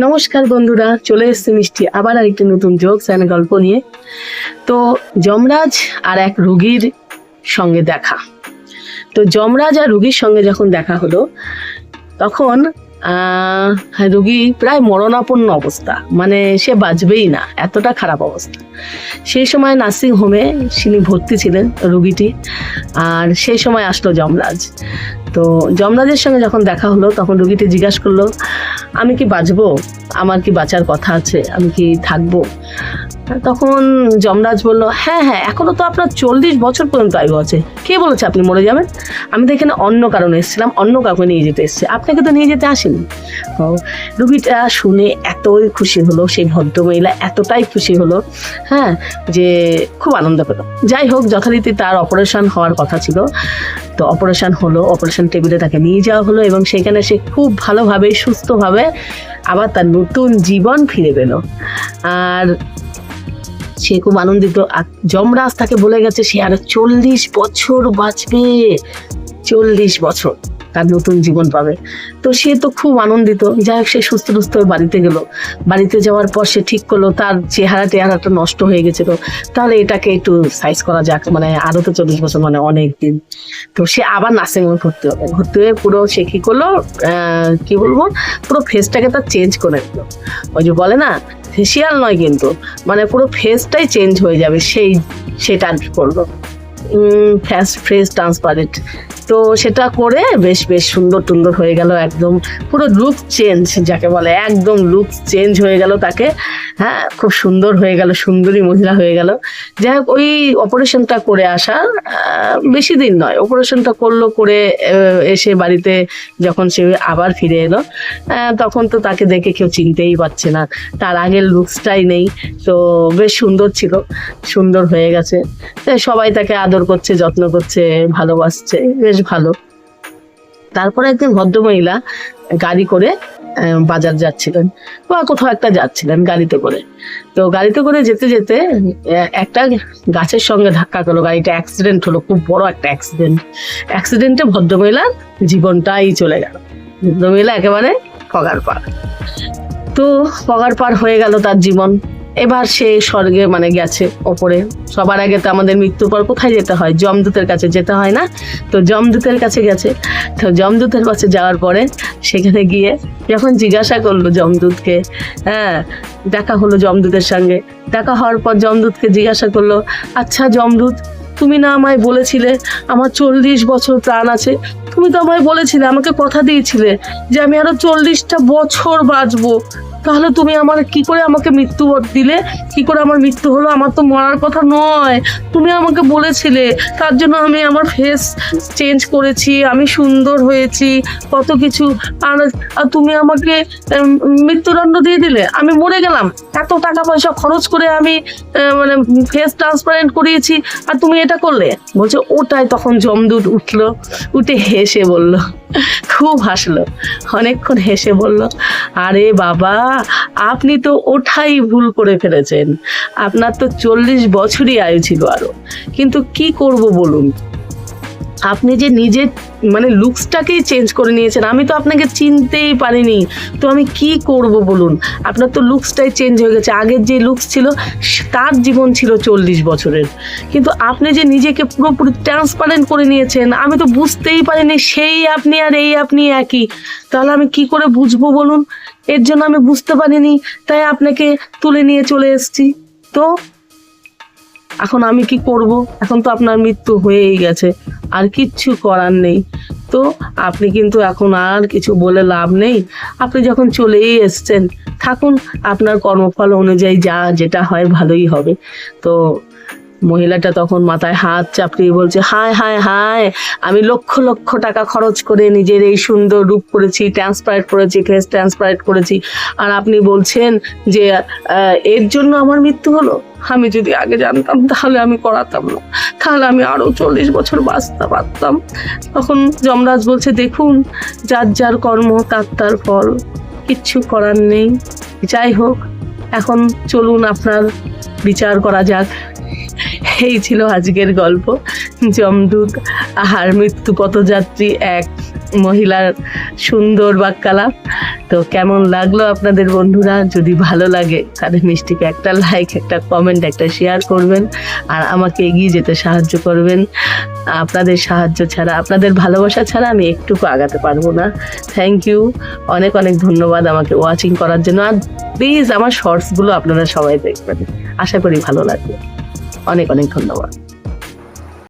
নমস্কার বন্ধুরা, চলে এসছে মিষ্টি আবার আরেকটি নতুন যোগ চ্যানেল গল্প নিয়ে। তো যমরাজ আর এক রুগীর সঙ্গে দেখা। তো যমরাজ আর রুগীর সঙ্গে যখন দেখা হলো, তখন রুগী প্রায় মরণাপন্ন অবস্থা। মানে সে বাঁচবেই না, এতটা খারাপ অবস্থা। সেই সময় নার্সিং হোমে তিনি ভর্তি ছিলেন রুগীটি, আর সেই সময় আসলো যমরাজ। তো যমরাজের সঙ্গে যখন দেখা হলো, তখন রুগীটি জিজ্ঞাসা করল আমি কি বাঁচবো? আমার কি বাঁচার কথা আছে? আমি কি থাকব? তখন যমরাজ বলল হ্যাঁ হ্যাঁ এখনও তো আপনার চল্লিশ বছর পর্যন্ত আয়ু আছে। কে বলেছে আপনি মরে যাবেন? আমি তো এখানে অন্য কারণে এসেছিলাম, অন্য কাউকে নিয়ে যেতে এসেছি। আপনাকে তো নিয়ে যেতে আসেনি। তো রুগীটা শুনে এতই খুশি হলো, সেই ভদ্রমহিলা এতটাই খুশি হলো হ্যাঁ যে খুব আনন্দ পেল। যাই হোক, যথারীতি তার অপারেশন হওয়ার কথা ছিল। তো অপারেশন হলো, অপারেশন টেবিলে তাকে নিয়ে যাওয়া হলো এবং সেখানে সে খুব ভালোভাবে, সুস্থভাবে আবার তার নতুন জীবন ফিরে পেল। আর সে খুব আনন্দিত। আর যমরাজ তাকে বলে গেছে সে আর চল্লিশ বছর বাঁচবে। চল্লিশ বছর তার নতুন জীবন পাবে। তো সে তো খুব আনন্দিত। যাই হোক, সে সুস্থ সুস্থ বাড়িতে গেল। বাড়িতে যাওয়ার পর সে ঠিক করল, তার চেহারা টেহারাটা নষ্ট হয়ে গেছিল। তাহলে এটাকে একটু সাইজ করা যাক মানে আরও তো চল্লিশ বছর মানে অনেক দিন। তো সে আবার নার্সিং হোমে ভর্তি হবে। ভর্তি হয়ে পুরো সে কি করল কি বলব, পুরো ফেসটাকে তার চেঞ্জ করে দিল। ওই যে বলে না ফেসিয়াল নয় কিন্তু মানে পুরো ফেসটাই চেঞ্জ হয়ে যাবে, সেই, সেটা আর কি করল ফ্যাস ফ্রেস ট্রান্সপারেন্ট তো সেটা করে বেশ বেশ সুন্দর টুন্দর হয়ে গেল একদম। পুরো লুক চেঞ্জ যাকে বলে, একদম লুক চেঞ্জ হয়ে গেল তাকে। হ্যাঁ খুব সুন্দর হয়ে গেল, সুন্দরী মহিলা হয়ে গেল। যাই হোক, ওই অপারেশনটা করে আসার বেশি দিন নয় অপারেশনটা করল করে এসে বাড়িতে যখন সে আবার ফিরে এলো তখন তো তাকে দেখে কেউ চিনতেই পারছে না। তার আগের লুকসটাই নেই, তো বেশ সুন্দর ছিল, সুন্দর হয়ে গেছে। সবাই তাকে আদর করছে, যত্ন করছে, ভালোবাসছে, বেশ ভালো। তারপরে একদিন ভদ্রমহিলা গাড়ি করে বাজার যাচ্ছিলেন বা কোথাও একটা যাচ্ছিলেন গাড়িতে করে। তো গাড়িতে করে যেতে যেতে একটা গাছের সঙ্গে ধাক্কা গেলো গাড়িটা অ্যাক্সিডেন্ট হলো, খুব বড় একটা অ্যাক্সিডেন্ট অ্যাক্সিডেন্টে ভদ্রমহিলার জীবনটাই চলে গেল। ভদ্রমহিলা একেবারে পগার পার। তো পগার পার হয়ে গেল তার জীবন। এবার সে স্বর্গে মানে গেছে ওপরে। সবার আগে তো আমাদের মৃত্যুর পর কোথায় যেতে হয়? যমদূতের কাছে যেতে হয় না? তো যমদূতের কাছে গেছে। তো যমদূতের কাছে যাওয়ার পরে সেখানে গিয়ে যখন জিজ্ঞাসা করল যমদূতকে হ্যাঁ দেখা হলো যমদূতের সঙ্গে। দেখা হওয়ার পর যমদূতকে জিজ্ঞাসা করল আচ্ছা যমদূত, তুমি না আমায় বলেছিলে? আমার চল্লিশ বছর প্রাণ আছে। তুমি তো আমায় বলেছিলে, আমাকে কথা দিয়েছিলে যে আমি আরও চল্লিশটা বছর বাঁচবো। তাহলে তুমি আমার কি করে আমাকে মৃত্যু দিলে? কি করে আমার মৃত্যু হলো? আমার তো মরার কথা নয়। তুমি আমাকে বলেছিলে, তার জন্য আমি আমার ফেস চেঞ্জ করেছি, আমি সুন্দর হয়েছি, কত কিছু। আর তুমি আমাকে মৃত্যুদণ্ড দিয়ে দিলে? আমি মরে গেলাম। এত টাকা পয়সা খরচ করে আমি মানে ফেস ট্রান্সপারেন্ট করিয়েছি। আর তুমি এটা করলে? বলছে, ওটাই তখন জমদূত উঠল, উঠে হেসে বলল। খুব হাসলো। অনেকক্ষণ হেসে বলল, আরে বাবা, আপনি তো ওঠাই ভুল করে ফেলেছেন। আপনার তো চল্লিশ বছরই আয়ু ছিল আরও। কিন্তু কি করব বলুন? আপনি যে নিজের মানে লুকসটাকেই চেঞ্জ করে নিয়েছেন, আমি তো আপনাকে চিনতেই পারিনি। তো আমি কি করব বলুন? আপনার তো লুকসটাই চেঞ্জ হয়ে গেছে। আগের যে লুকস ছিল তার জীবন ছিল চল্লিশ বছরের। কিন্তু আপনি যে নিজেকে পুরোপুরি ট্রান্সপারেন্ট করে নিয়েছেন, আমি তো বুঝতেই পারিনি, সেই আপনি আর এই আপনি একই। তাহলে আমি কি করে বুঝব বলুন? এর জন্য আমি বুঝতে পারিনি, তাই আপনাকে তুলে নিয়ে চলে এসেছি। তো এখন আমি কি করব? এখন তো আপনার মৃত্যু হয়েই গেছে। আর কিচ্ছু করার নেই। তো আপনি কিন্তু এখন আর কিছু বলে লাভ নেই। আপনি যখন চলেই এসছেন, থাকুন, আপনার কর্মফল অনুযায়ী যা যেটা হয় ভালোই হবে। তো মহিলাটা তখন মাথায় হাত চাপড়িয়ে বলছে, হায় হায় হায়, আমি লক্ষ লক্ষ টাকা খরচ করে নিজের এই সুন্দর রূপ করেছি ট্রান্সপারেট করেছি ফেস ট্রান্সপারেট করেছি। আর আপনি বলছেন যে এর জন্য আমার মৃত্যু হলো? আমি যদি আগে জানতাম, তাহলে আমি করাতাম না। তাহলে আমি আরও চল্লিশ বছর বাঁচতে পারতাম তখন যমরাজ বলছে, দেখুন, যার যার কর্ম, তার তার ফল, কিচ্ছু করার নেই। যাই হোক, এখন চলুন আপনার বিচার করা যাক। এই ছিল আজকের গল্প। যমদূত আহার মৃত্যু, পথযাত্রী, এক মহিলার সুন্দর বাক্যালাপ। তো কেমন লাগল আপনাদের বন্ধুরা? যদি ভালো লাগে, তাহলে মিষ্টিকে একটা লাইক একটা কমেন্ট একটা শেয়ার করবেন। আর আমাকে এগিয়ে যেতে সাহায্য করবেন। আপনাদের সাহায্য ছাড়া, আপনাদের ভালোবাসা ছাড়া আমি একটুকু আগাতে পারব না। থ্যাংক ইউ অনেক অনেক ধন্যবাদ আমাকে ওয়াচিং করার জন্য। আর প্লিজ আমার শর্টসগুলো আপনারা সবাই দেখবেন। আশা করি ভালো লাগবে। অনেক অনেক ধন্যবাদ।